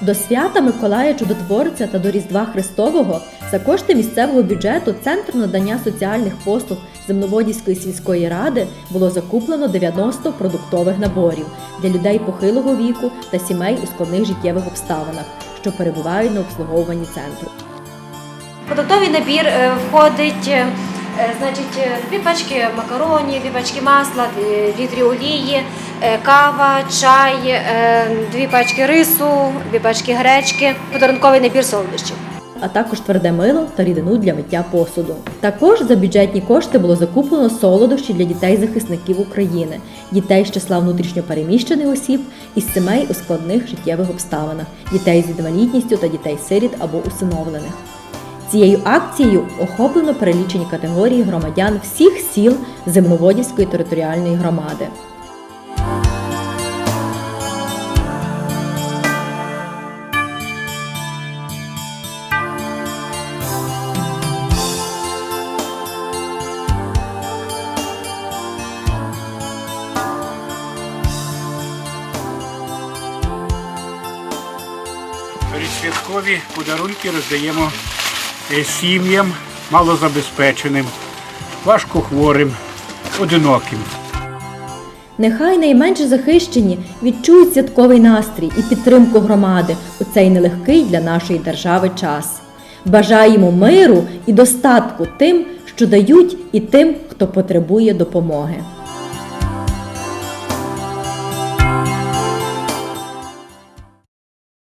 До свята Миколая Чудотворця та до Різдва Христового за кошти місцевого бюджету Центр надання соціальних послуг Земноводівської сільської ради було закуплено 90 продуктових наборів для людей похилого віку та сімей у складних життєвих обставинах, що перебувають на обслуговуванні центру. Продуктовий набір е, входить е, значить, е, дві пачки макаронів, дві пачки масла, дві літри олії, е, кава, чай, е, дві пачки рису, дві пачки гречки, подарунковий набір солодощів. а також тверде мило та рідину для миття посуду. Також за бюджетні кошти було закуплено солодощі для дітей-захисників України, дітей з числа внутрішньопереміщених осіб із сімей у складних життєвих обставинах, дітей з інвалідністю та дітей-сиріт або усиновлених. Цією акцією охоплено перелічені категорії громадян всіх сіл Земноводівської територіальної громади. Передсвяткові подарунки роздаємо сім'ям малозабезпеченим, важкохворим, одиноким. Нехай найменш захищені відчують святковий настрій і підтримку громади у цей нелегкий для нашої держави час. Бажаємо миру і достатку тим, що дають, і тим, хто потребує допомоги.